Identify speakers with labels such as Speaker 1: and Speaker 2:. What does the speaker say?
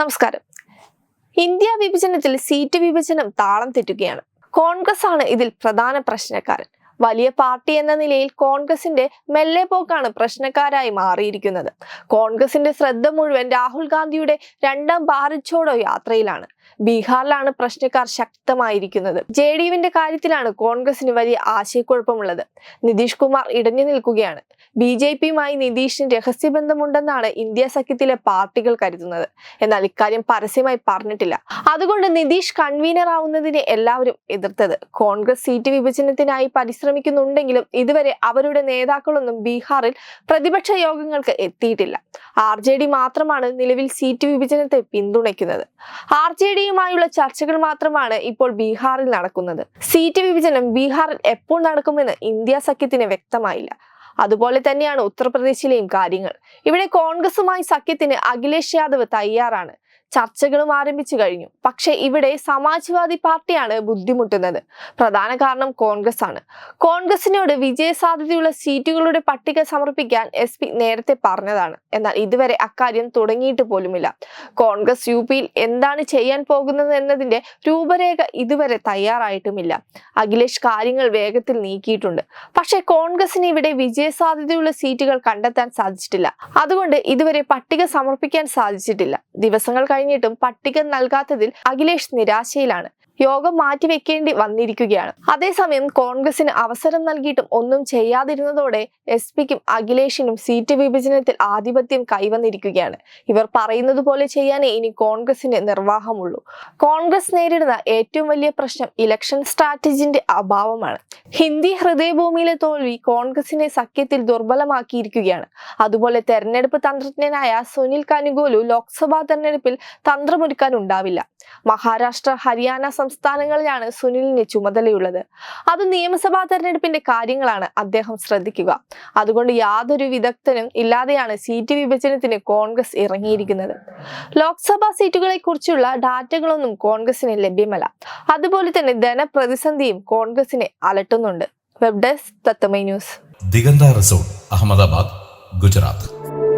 Speaker 1: നമസ്കാരം. India വിഭജനത്തിൽ seat വിഭജനം താളം തെറ്റുകയാണ്. കോൺഗ്രസ് ആണ് ഇതിൽ പ്രധാന പ്രശ്നക്കാരൻ. വലിയ പാർട്ടി എന്ന നിലയിൽ കോൺഗ്രസിന്റെ മെല്ലെ പോക്കാണ് പ്രശ്നക്കാരായി മാറിയിരിക്കുന്നത്. കോൺഗ്രസിന്റെ ശ്രദ്ധ മുഴുവൻ രാഹുൽ ഗാന്ധിയുടെ രണ്ടാം ഭാരത് ഛോഡോ യാത്രയിലാണ്. ബീഹാറിലാണ് പ്രശ്നക്കാർ ശക്തമായിരിക്കുന്നത്. ജെ ഡി യുവിന്റെ കാര്യത്തിലാണ് കോൺഗ്രസിന് വലിയ ആശയക്കുഴപ്പമുള്ളത്. നിതീഷ് കുമാർ ഇടഞ്ഞു നിൽക്കുകയാണ്. ബി ജെ പിയുമായി നിതീഷിന് രഹസ്യബന്ധമുണ്ടെന്നാണ് ഇന്ത്യ സഖ്യത്തിലെ പാർട്ടികൾ കരുതുന്നത്. എന്നാൽ ഇക്കാര്യം പരസ്യമായി പറഞ്ഞിട്ടില്ല. അതുകൊണ്ട് നിതീഷ് കൺവീനർ ആവുന്നതിനെ എല്ലാവരും എതിർത്തത്. കോൺഗ്രസ് സീറ്റ് വിഭജനത്തിനായി പരിശ്രമിക്കുന്നുണ്ടെങ്കിലും ഇതുവരെ അവരുടെ നേതാക്കളൊന്നും ബീഹാറിൽ പ്രതിപക്ഷ യോഗങ്ങൾക്ക് എത്തിയിട്ടില്ല. ആർ ജെ ഡി മാത്രമാണ് നിലവിൽ സീറ്റ് വിഭജനത്തെ പിന്തുണയ്ക്കുന്നത്. ആർ ജെ ഡിയുമായുള്ള ചർച്ചകൾ മാത്രമാണ് ഇപ്പോൾ ബീഹാറിൽ നടക്കുന്നത്. സീറ്റ് വിഭജനം ബീഹാറിൽ എപ്പോൾ നടക്കുമെന്ന് ഇന്ത്യ സഖ്യത്തിന് വ്യക്തമായില്ല. അതുപോലെ തന്നെയാണ് ഉത്തർപ്രദേശിലെയും കാര്യങ്ങൾ. ഇവിടെ കോൺഗ്രസുമായി സഖ്യത്തിന് അഖിലേഷ് യാദവ് തയ്യാറാണ്. ചർച്ചകളും ആരംഭിച്ചു കഴിഞ്ഞു. പക്ഷേ ഇവിടെ സമാജ്വാദി പാർട്ടിയാണ് ബുദ്ധിമുട്ടുന്നത്. പ്രധാന കാരണം കോൺഗ്രസ് ആണ് കോൺഗ്രസിനോട് വിജയ സാധ്യതയുള്ള സീറ്റുകളുടെ പട്ടിക സമർപ്പിക്കാൻ എസ് പി നേരത്തെ പറഞ്ഞതാണ്. എന്നാൽ ഇതുവരെ അക്കാര്യം തുടങ്ങിയിട്ട് പോലുമില്ല. കോൺഗ്രസ് യു പിയിൽ എന്താണ് ചെയ്യാൻ പോകുന്നത് എന്നതിന്റെ രൂപരേഖ ഇതുവരെ തയ്യാറായിട്ടുമില്ല. അഖിലേഷ് കാര്യങ്ങൾ വേഗത്തിൽ നീക്കിയിട്ടുണ്ട്. പക്ഷേ കോൺഗ്രസിന് ഇവിടെ വിജയ സാധ്യതയുള്ള സീറ്റുകൾ കണ്ടെത്താൻ സാധിച്ചിട്ടില്ല. അതുകൊണ്ട് ഇതുവരെ പട്ടിക സമർപ്പിക്കാൻ സാധിച്ചിട്ടില്ല. ദിവസങ്ങൾ കഴിഞ്ഞിട്ടും പട്ടിക നൽകാത്തതിൽ അഖിലേഷ് നിരാശയിലാണ്. യോഗം മാറ്റിവെക്കേണ്ടി വന്നിരിക്കുകയാണ്. അതേസമയം കോൺഗ്രസിന് അവസരം നൽകിയിട്ടും ഒന്നും ചെയ്യാതിരുന്നതോടെ എസ് പിക്കും അഖിലേഷിനും സീറ്റ് വിഭജനത്തിൽ ആധിപത്യം കൈവന്നിരിക്കുകയാണ്. ഇവർ പറയുന്നത് പോലെ ചെയ്യാനേ ഇനി കോൺഗ്രസിന് നിർവാഹമുള്ളൂ. കോൺഗ്രസ് നേരിടുന്ന ഏറ്റവും വലിയ പ്രശ്നം ഇലക്ഷൻ സ്ട്രാറ്റജിന്റെ അഭാവമാണ്. ഹിന്ദി ഹൃദയഭൂമിയിലെ തോൽവി കോൺഗ്രസിനെ സഖ്യത്തിൽ ദുർബലമാക്കിയിരിക്കുകയാണ്. അതുപോലെ തെരഞ്ഞെടുപ്പ് തന്ത്രജ്ഞനായ സുനിൽ കാനുഗോലു ലോക്സഭാ തെരഞ്ഞെടുപ്പിൽ തന്ത്രമൊരുക്കാൻ ഉണ്ടാവില്ല മഹാരാഷ്ട്ര ഹരിയാന സംസ്ഥാനങ്ങളിലാണ് സുനിലിന് ചുമതലയുള്ളത്. അത് നിയമസഭാ തെരഞ്ഞെടുപ്പിന്റെ കാര്യങ്ങളാണ് അദ്ദേഹം ശ്രദ്ധിക്കുക. അതുകൊണ്ട് യാതൊരു വിദഗ്ധനും ഇല്ലാതെയാണ് സീറ്റ് വിഭജനത്തിന് കോൺഗ്രസ് ഇറങ്ങിയിരിക്കുന്നത്. ലോക്സഭാ സീറ്റുകളെ കുറിച്ചുള്ള ഡാറ്റകളൊന്നും കോൺഗ്രസിന് ലഭ്യമല്ല. അതുപോലെ തന്നെ ധനപ്രതിസന്ധിയും കോൺഗ്രസിനെ അലട്ടുന്നുണ്ട്. വെബ് ഡെസ്ക് തത്തമൈ ന്യൂസ്.
Speaker 2: ദിഗന്ത റിസോർട്ട് അഹമ്മദാബാദ് ഗുജറാത്ത്.